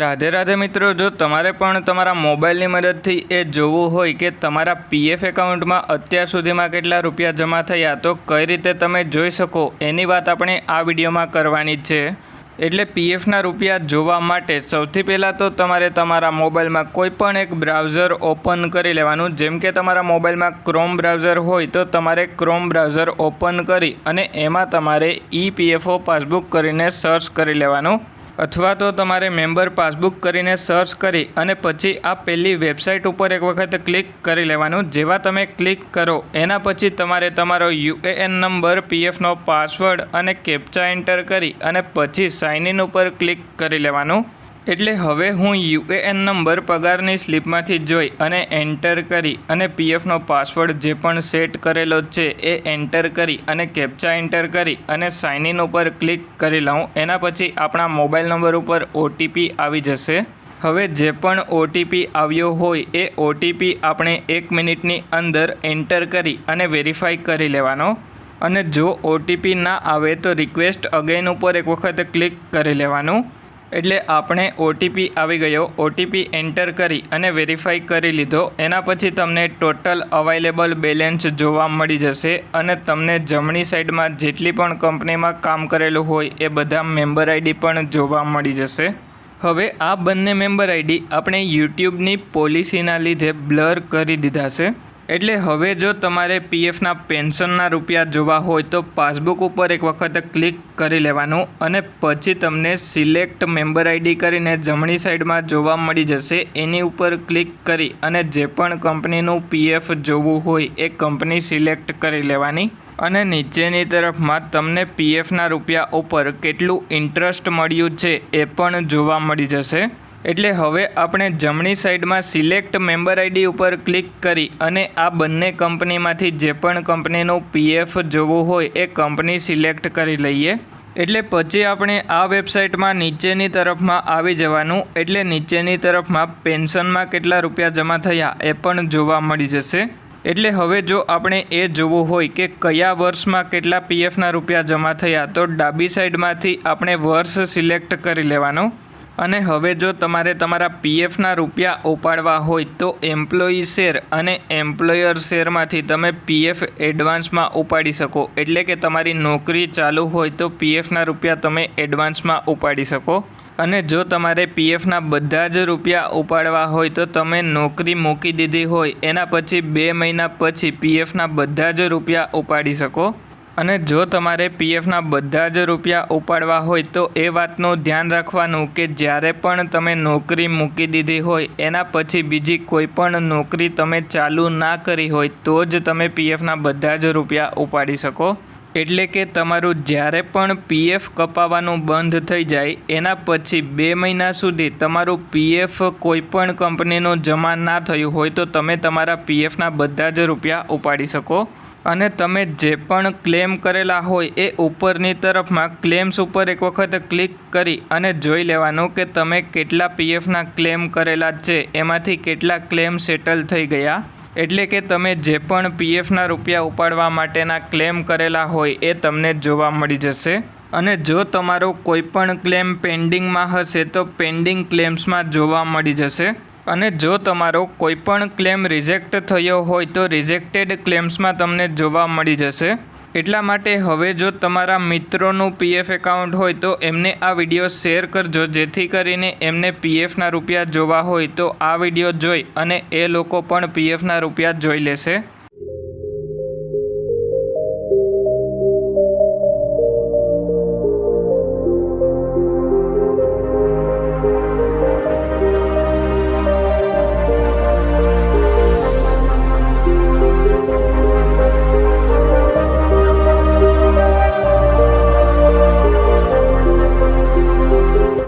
રાધે રાધે મિત્રો, જો તમારે પણ તમારા મોબાઈલની મદદથી એ જોવું હોય કે તમારા પીએફ એકાઉન્ટમાં અત્યાર સુધીમાં કેટલા રૂપિયા જમા થયા, તો કઈ રીતે તમે જોઈ શકો? એની વાત આપણે આ વિડીયોમાં કરવાની છે. એટલે પીએફના રૂપિયા જોવા માટે સૌથી પહેલાં તો તમારે તમારા મોબાઈલમાં કોઈપણ એક બ્રાઉઝર ઓપન કરી લેવાનું. જેમ કે તમારા મોબાઈલમાં ક્રોમ બ્રાઉઝર હોય, તો તમારે ક્રોમ બ્રાઉઝર ઓપન કરી અને એમાં તમારે ઈપીએફઓ પાસબુક કરીને સર્ચ કરી લેવાનું. અથવા તો તમારે મેમ્બર પાસબુક કરીને સર્ચ કરી અને પછી આ પહેલી વેબસાઇટ ઉપર એક વખત ક્લિક કરી લેવાનું. જેવા તમે ક્લિક કરો, એના પછી તમારે તમારો યુએએન નંબર પીએફનો પાસવર્ડ અને કેપ્ચા એન્ટર કરી અને પછી સાઇન ઇન ઉપર ક્લિક કરી લેવાનું. એટલે હવે હું યુએએન નંબર પગારની સ્લીપમાંથી જોઈ અને એન્ટર કરી અને પીએફનો પાસવર્ડ જે પણ સેટ કરેલો છે એ એન્ટર કરી અને કેપ્ચા એન્ટર કરી અને સાઇન ઇન ઉપર ક્લિક કરી લઉં. એના પછી આપણા મોબાઈલ નંબર ઉપર ઓટીપી આવી જશે. હવે જે પણ ઓટીપી આવ્યો હોય એ ઓટીપી આપણે એક મિનિટની અંદર એન્ટર કરી અને વેરીફાઈ કરી લેવાનો. અને જો ઓટીપી ના આવે તો રિક્વેસ્ટ અગેન ઉપર એક વખત ક્લિક કરી લેવાનું. એટલે આપણે ઓટીપી આવી ગયો. ઓટીપી એન્ટર કરી અને વેરીફાઈ કરી લીધો. એના પછી તમને ટોટલ અવાઇલેબલ બેલેન્સ જોવા મળી જશે અને તમને જમણી સાઈડમાં જેટલી પણ કંપનીમાં કામ કરેલું હોય એ બધા મેમ્બર આઈડી પણ જોવા મળી જશે. હવે આ બંને મેમ્બર આઈડી આપણે યુટ્યુબની પોલિસીના લીધે બ્લર કરી દીધા છે. એટલે હવે જો તમારે પીએફના પેન્શનના રૂપિયા જોવા હોય તો પાસબુક ઉપર એક વખત ક્લિક કરી લેવાનું અને પછી તમને સિલેક્ટ મેમ્બર આઈડી કરીને જમણી સાઈડમાં જોવા મળી જશે. એની ઉપર ક્લિક કરી અને જે પણ કંપનીનું પીએફ જોવું હોય એ કંપની સિલેક્ટ કરી લેવાની. અને નીચેની તરફમાં તમને પીએફના રૂપિયા ઉપર કેટલું ઇન્ટરેસ્ટ મળ્યું છે એ પણ જોવા મળી જશે. એટલે હવે આપણે જમણી સાઈડમાં સિલેક્ટ મેમ્બર આઈડી ઉપર ક્લિક કરી અને આ બંને કંપનીમાંથી જે પણ કંપનીનું પીએફ જોવું હોય એ કંપની સિલેક્ટ કરી લઈએ. એટલે પછી આપણે આ વેબસાઇટમાં નીચેની તરફમાં આવી જવાનું, એટલે નીચેની તરફમાં પેન્શનમાં કેટલા રૂપિયા જમા થયા એ પણ જોવા મળી જશે. એટલે હવે જો આપણે એ જોવું હોય કે કયા વર્ષમાં કેટલા પીએફના રૂપિયા જમા થયા, તો ડાબી સાઈડમાંથી આપણે વર્ષ સિલેક્ટ કરી લેવાનો. અને હવે જો તમારે તમારા પીએફના રૂપિયા ઉપાડવા હોય તો એમ્પ્લોયી શેર અને એમ્પ્લોયર શેરમાંથી તમે પીએફ એડવાન્સમાં ઉપાડી શકો. એટલે કે તમારી નોકરી ચાલુ હોય તો પીએફના રૂપિયા તમે એડવાન્સમાં ઉપાડી શકો. અને જો તમારે પીએફના બધા જ રૂપિયા ઉપાડવા હોય તો તમે નોકરી મૂકી દીધી હોય એના પછી બે મહિના પછી પીએફના બધા જ રૂપિયા ઉપાડી શકો. અને જો તમારે પીએફના બધા જ રૂપિયા ઉપાડવા હોય તો એ વાતનું ધ્યાન રાખવાનું કે જ્યારે પણ તમે નોકરી મૂકી દીધી હોય, એના પછી બીજી કોઈ પણ નોકરી તમે ચાલુ ના કરી હોય તો જ તમે પીએફના બધા જ રૂપિયા ઉપાડી શકો. એટલે કે તમારું જ્યારે પણ પીએફ કપાવવાનું બંધ થઈ જાય, એના પછી બે મહિના સુધી તમારું પીએફ કોઈ પણ કંપનીનું જમા ના થયું હોય તો તમે તમારા પીએફના બધા જ રૂપિયા ઉપાડી શકો. અને તમે જે પણ ક્લેમ કરેલા હોય એ ઉપરની તરફમાં ક્લેમ્સ ઉપર એક વખત ક્લિક કરી અને જોઈ લેવાનું કે તમે કેટલા પીએફના ક્લેમ કરેલા છે. એમાંથી કેટલા ક્લેમ સેટલ થઈ ગયા. એટલે કે તમે જે પણ પીએફના રૂપિયા ઉપાડવા માટેના ક્લેમ કરેલા હોય એ તમને જોવા મળી જશે. અને જો તમારો કોઈ પણ ક્લેમ પેન્ડિંગમાં હશે તો પેન્ડિંગ ક્લેમ્સમાં જોવા મળી જશે. અને જો તમારો કોઈપણ ક્લેમ રિજેક્ટ થયો હોય તો રિજેક્ટેડ ક્લેમ્સમાં તમને જોવા મળી જશે. એટલા માટે હવે જો તમારા મિત્રોનું પીએફ એકાઉન્ટ હોય તો એમને આ વીડિયો શેર કરજો. જેથી કરીને એમને પીએફના રૂપિયા જોવા હોય તો આ વીડિયો જોઈ અને એ લોકો પણ પીએફના રૂપિયા જોઈ લેશે.